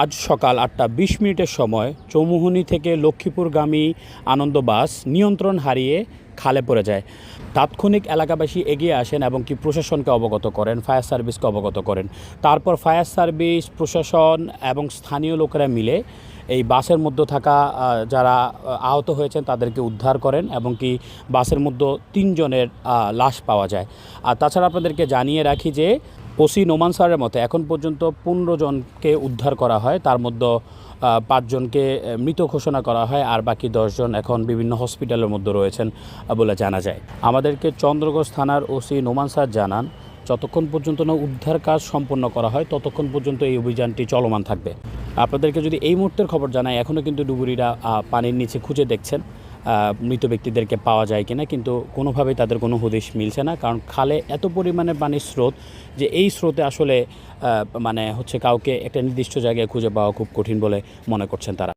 আজ সকাল আটটা বিশ মিনিটের সময় চৌমুহনী থেকে লক্ষ্মীপুরগামী আনন্দ বাস নিয়ন্ত্রণ হারিয়ে খালে পড়ে যায়। তাৎক্ষণিক এলাকাবাসী এগিয়ে আসেন এবং কি প্রশাসনকে অবগত করেন, ফায়ার সার্ভিসকে অবগত করেন। তারপর ফায়ার সার্ভিস, প্রশাসন এবং স্থানীয় লোকেরা মিলে এই বাসের মধ্যে থাকা যারা আহত হয়েছেন তাদেরকে উদ্ধার করেন এবং কি বাসের মধ্যে তিনজনের লাশ পাওয়া যায়। আর তাছাড়া আপনাদেরকে জানিয়ে রাখি যে ওসি নোমান স্যারের মতে, এখন পর্যন্ত পনেরো জনকে উদ্ধার করা হয়, তার মধ্যে পাঁচজনকে মৃত ঘোষণা করা হয় আর বাকি দশজন এখন বিভিন্ন হসপিটালের মধ্যে রয়েছেন বলে জানা যায়। আমাদেরকে চন্দ্রগঞ্জ থানার ওসি নোমান স্যার জানান, যতক্ষণ পর্যন্ত না উদ্ধার কাজ সম্পন্ন করা হয়, ততক্ষণ পর্যন্ত এই অভিযানটি চলমান থাকবে। আপনাদেরকে যদি এই মুহূর্তের খবর জানাই এখনও কিন্তু ডুবুরিরা পানির নিচে খুঁজে দেখছেন। মৃত ব্যক্তিদেরকে পাওয়া যায় কিনা, কিন্তু কোনোভাবেই তাদের কোনো হদিশ মিলছে না, কারণ খালে এত পরিমাণে পানির স্রোত যে এই স্রোতে আসলে মানে হচ্ছে কাউকে একটা নির্দিষ্ট জায়গায় খুঁজে পাওয়া খুব কঠিন বলে মনে করছেন তারা।